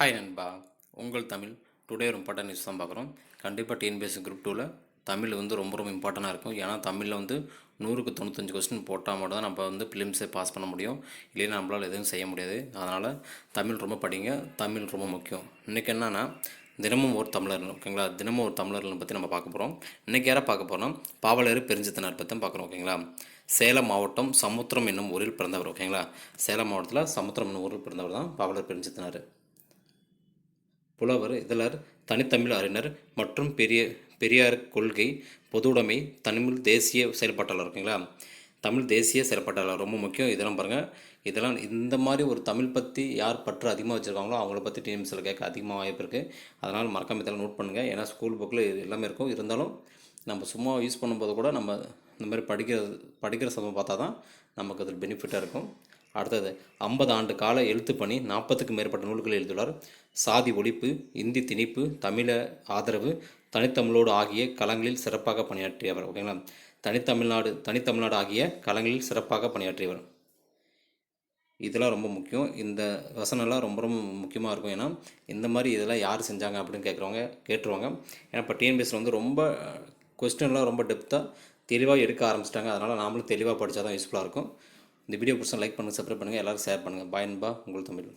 Hi நண்பா. உங்கள் Tamil. Today ஒரு இம்பார்ட்டன் நியூஸ் தான் பார்க்குறோம். கண்டிப்பாக டிஎன்பிஎஸ்சி குரூப் டூவில் தமிழ் வந்து ரொம்ப ரொம்ப இம்பார்ட்டண்ட்டாக இருக்கும். ஏன்னா தமிழில் வந்து நூறுக்கு தொண்ணூத்தஞ்சு கொஸ்டின் போட்டால் மட்டும் தான் நம்ம வந்து ஃபிலிம்ஸை பாஸ் பண்ண முடியும். இல்லைன்னா நம்மளால் எதுவும் செய்ய முடியாது. அதனால் தமிழ் ரொம்ப படிங்க. தமிழ் ரொம்ப முக்கியம். இன்றைக்கி என்னென்னா தினமும் ஒரு தமிழர் ஓகேங்களா? தினமும் ஒரு தமிழர்களை பற்றி நம்ம பார்க்க போகிறோம் இன்றைக்கி யாரை பார்க்க போகிறோம் பாவலர் பெருஞ்சித்தனார் பற்றி தான் பார்க்குறோம் ஓகேங்களா? சேலம் மாவட்டம் சமுத்திரம் என்னும் ஊரில் பிறந்தவர் ஓகேங்களா? சேலம் மாவட்டத்தில் சமுத்திரம் என்னும் ஊரில் பிறந்தவர் தான் பாவலர் பெருஞ்சித்தனார். புலவர் இதழர் தனித்தமிழ் அறிஞர் மற்றும் பெரிய பெரியார் கொள்கை பொதுவுடைமை தமிழ் தேசிய செயல்பாட்டாளர் ஓகேங்களா தமிழ் தேசிய செயல்பாட்டாளர் ரொம்ப முக்கியம். இதெல்லாம் பாருங்கள் இதெல்லாம் இந்த மாதிரி ஒரு தமிழ் பற்றி யார் பற்று அதிகமாக வச்சுருக்காங்களோ அவங்கள பற்றி டிஎம்சியில் கேட்க அதிகமாக வாய்ப்பு இருக்குது அதனால் மறக்காம இதெல்லாம் நோட் பண்ணுங்கள் ஏன்னா ஸ்கூல் புக்கில் இது எல்லாமே இருக்கும். இருந்தாலும் நம்ம சும்மா யூஸ் பண்ணும்போது கூட நம்ம இந்த மாதிரி படிக்கிற படிக்கிற சமயம் பார்த்தா தான் நமக்கு அதில் பெனிஃபிட்டாக இருக்கும். அடுத்தது ஐம்பது ஆண்டு கால எழுத்து பணி நாற்பதுக்கும் மேற்பட்ட நூல்களை எழுதியுள்ளார் சாதி ஒழிப்பு இந்தி திணிப்பு தமிழ ஆதரவு தனித்தமிழோடு ஆகிய களங்களில் சிறப்பாக பணியாற்றியவர். ஓகேங்களா தனித்தமிழ்நாடு தனித்தமிழ்நாடு ஆகிய களங்களில் சிறப்பாக பணியாற்றியவர். இதெல்லாம் ரொம்ப முக்கியம். இந்த வசனம்லாம் ரொம்ப ரொம்ப முக்கியமாக இருக்கும். ஏன்னா இந்த மாதிரி இதெல்லாம் யார் செஞ்சாங்க அப்படின்னு கேட்குறவங்க கேட்டுருவாங்க. ஏன்னா இப்போ டிஎன்பிஎஸ்சில் வந்து ரொம்ப கொஸ்டின்லாம் ரொம்ப டெப்த்தாக தெளிவாக எடுக்க ஆரம்பிச்சிட்டாங்க. அதனால் நாமளும் தெளிவாக படித்தா தான் யூஸ்ஃபுல்லாக இருக்கும். இந்த வீடியோ பிடிச்சா லைக் பண்ணுங்கள் சப்ஸ்கிரைப் பண்ணுங்கள் எல்லோரும் ஷேர் பண்ணுங்கள் பாய் அன்பா உங்கள் தமிழ்.